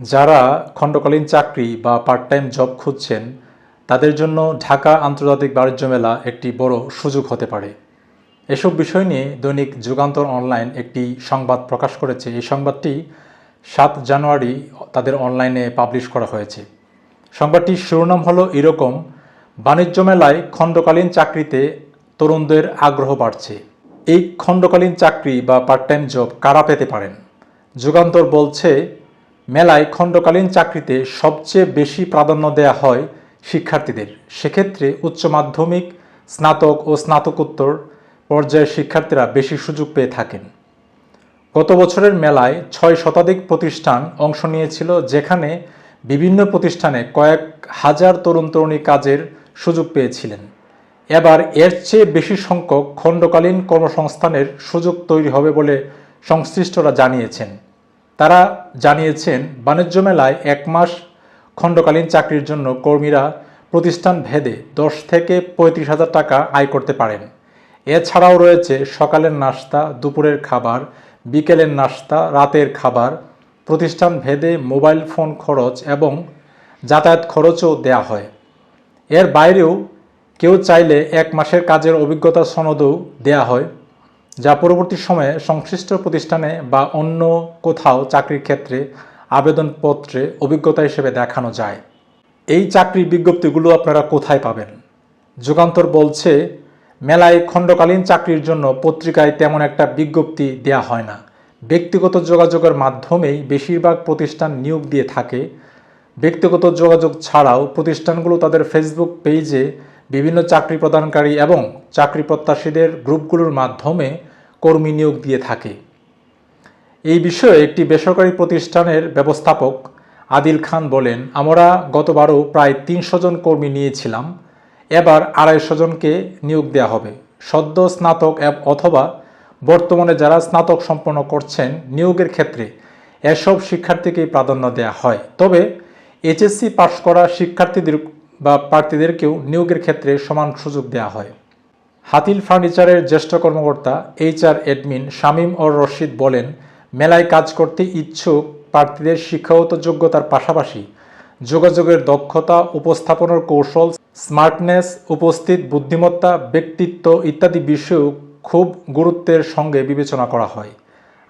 যারা খণ্ডকালীন চাকরি বা পার্ট টাইম জব খুঁজছেন, তাদের জন্য ঢাকা আন্তর্জাতিক বাণিজ্য মেলা একটি বড় সুযোগ হতে পারে। এসব বিষয় নিয়ে দৈনিক যুগান্তর অনলাইন একটি সংবাদ প্রকাশ করেছে। এই সংবাদটি সাত জানুয়ারি তাদের অনলাইনে পাবলিশ করা হয়েছে। সংবাদটির শিরোনাম হলো এরকম, বাণিজ্য মেলায় খণ্ডকালীন চাকরিতে তরুণদের আগ্রহ বাড়ছে। এই খণ্ডকালীন চাকরি বা পার্ট টাইম জব কারা পেতে পারেন? যুগান্তর বলছে মেলায় খণ্ডকালীন চাকরিতে সবচেয়ে বেশি প্রাধান্য দেওয়া হয় শিক্ষার্থীদের। সেক্ষেত্রে উচ্চ মাধ্যমিক, স্নাতক ও স্নাতকোত্তর পর্যায়ের শিক্ষার্থীরা বেশি সুযোগ পেয়ে থাকেন। গত বছরের মেলায় ছয় শতাধিক প্রতিষ্ঠান অংশ নিয়েছিল, যেখানে বিভিন্ন প্রতিষ্ঠানে কয়েক হাজার তরুণ তরুণী কাজের সুযোগ পেয়েছিলেন। এবার এর চেয়ে বেশি সংখ্যক খণ্ডকালীন কর্মসংস্থানের সুযোগ তৈরি হবে বলে সংশ্লিষ্টরা জানিয়েছেন। তারা জানিয়েছেন, বাণিজ্য মেলায় এক মাস খণ্ডকালীন চাকরির জন্য কর্মীরা প্রতিষ্ঠান ভেদে দশ থেকে পঁয়ত্রিশ হাজার টাকা আয় করতে পারেন। এছাড়াও রয়েছে সকালের নাস্তা, দুপুরের খাবার, বিকেলের নাস্তা, রাতের খাবার, প্রতিষ্ঠান ভেদে মোবাইল ফোন খরচ এবং যাতায়াত খরচও দেয়া হয়। এর বাইরেও কেউ চাইলে এক মাসের কাজের অভিজ্ঞতা সনদও দেয়া হয়। যা পরবর্তী সময়ে সংশ্লিষ্ট প্রতিষ্ঠানে বা অন্য কোথাও চাকরির ক্ষেত্রে আবেদনপত্রে অভিজ্ঞতা হিসেবে দেখানো যায়। এই চাকরির বিজ্ঞপ্তিগুলো আপনারা কোথায় পাবেন? যুগান্তর বলছে, মেলায় খণ্ডকালীন চাকরির জন্য পত্রিকায় তেমন একটা বিজ্ঞপ্তি দেয়া হয় না। ব্যক্তিগত যোগাযোগের মাধ্যমেই বেশিরভাগ প্রতিষ্ঠান নিয়োগ দিয়ে থাকে। ব্যক্তিগত যোগাযোগ ছাড়াও প্রতিষ্ঠানগুলো তাদের ফেসবুক পেজে বিভিন্ন চাকরি প্রদানকারী এবং চাকরি প্রত্যাশীদের গ্রুপগুলোর মাধ্যমে কর্মী নিয়োগ দিয়ে থাকে। এই বিষয়ে একটি বেসরকারি প্রতিষ্ঠানের ব্যবস্থাপক আদিল খান বলেন, আমরা গতবারও প্রায় তিনশো জন কর্মী নিয়েছিলাম, এবার আড়াইশো জনকে নিয়োগ দেওয়া হবে। সদ্য স্নাতক অথবা বর্তমানে যারা স্নাতক সম্পন্ন করছেন, নিয়োগের ক্ষেত্রে এসব শিক্ষার্থীকেই প্রাধান্য দেওয়া হয়। তবে এইচএসসি পাশ করা শিক্ষার্থীদের বা প্রার্থীদেরকেও নিয়োগের ক্ষেত্রে সমান সুযোগ দেওয়া হয়। হাতিল ফার্নিচারের জ্যেষ্ঠ কর্মকর্তা এইচআর এডমিন শামীম অর রশিদ বলেন, মেলায় কাজ করতে ইচ্ছুক প্রার্থীদের শিক্ষাগত যোগ্যতার পাশাপাশি যোগাযোগের দক্ষতা, উপস্থাপনার কৌশল, স্মার্টনেস, উপস্থিত বুদ্ধিমত্তা, ব্যক্তিত্ব ইত্যাদি বিষয়েও খুব গুরুত্বের সঙ্গে বিবেচনা করা হয়।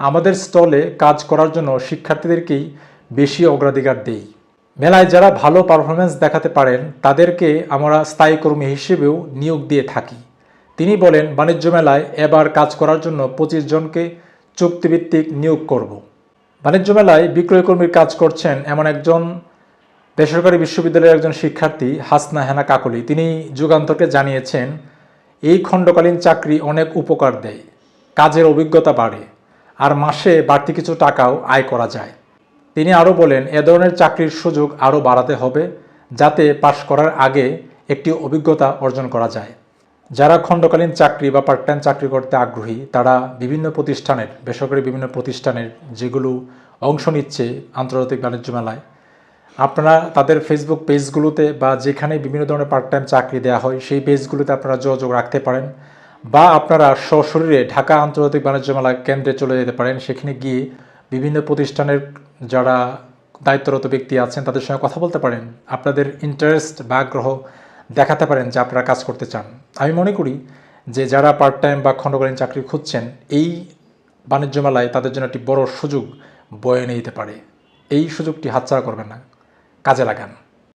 আমাদের স্টলে কাজ করার জন্য শিক্ষার্থীদেরকেই বেশি অগ্রাধিকার দেই। মেলায় যারা ভালো পারফরমেন্স দেখাতে পারেন, তাদেরকে আমরা স্থায়ী কর্মী হিসেবেও নিয়োগ দিয়ে থাকি। তিনি বলেন, বাণিজ্য মেলায় এবার কাজ করার জন্য পঁচিশ জনকে চুক্তিভিত্তিক নিয়োগ করব। বাণিজ্য মেলায় বিক্রয় কর্মীর কাজ করছেন এমন একজন বেসরকারি বিশ্ববিদ্যালয়ের একজন শিক্ষার্থী, হাসনা হেনা কাকলি। তিনি যুগান্তকে জানিয়েছেন, এই খণ্ডকালীন চাকরি অনেক উপকার দেয়, কাজের অভিজ্ঞতা বাড়ে, আর মাসে বাড়তি কিছু টাকাও আয় করা যায়। তিনি আরও বলেন, এ ধরনের চাকরির সুযোগ আরও বাড়াতে হবে, যাতে পাশ করার আগে একটি অভিজ্ঞতা অর্জন করা যায়। যারা খণ্ডকালীন চাকরি বা পার্ট টাইম চাকরি করতে আগ্রহী, তারা বিভিন্ন প্রতিষ্ঠানের, বেসরকারি বিভিন্ন প্রতিষ্ঠানের যেগুলো অংশ নিচ্ছে আন্তর্জাতিক বাণিজ্য মেলায়, আপনারা তাদের ফেসবুক পেজগুলোতে বা যেখানে বিভিন্ন ধরনের পার্ট টাইম চাকরি দেওয়া হয়, সেই পেজগুলোতে আপনারা যোগাযোগ রাখতে পারেন বা আপনারা সশরীরে ঢাকা আন্তর্জাতিক বাণিজ্য মেলা কেন্দ্রে চলে যেতে পারেন। সেখানে গিয়ে বিভিন্ন প্রতিষ্ঠানের যারা দায়িত্বরত ব্যক্তি আছেন, তাদের সঙ্গে কথা বলতে পারেন। আপনাদের ইন্টারেস্ট বা আগ্রহ দেখাতে পারেন যে আপনারা কাজ করতে চান। আমি মনে করি যে যারা পার্ট টাইম বা খণ্ডকালীন চাকরি খুঁজছেন, এই বাণিজ্য মেলায় তাদের জন্য একটি বড় সুযোগ বয়ে নিয়ে যেতে পারে। এই সুযোগটি হাতছাড়া করবেন না। কাজে লাগান।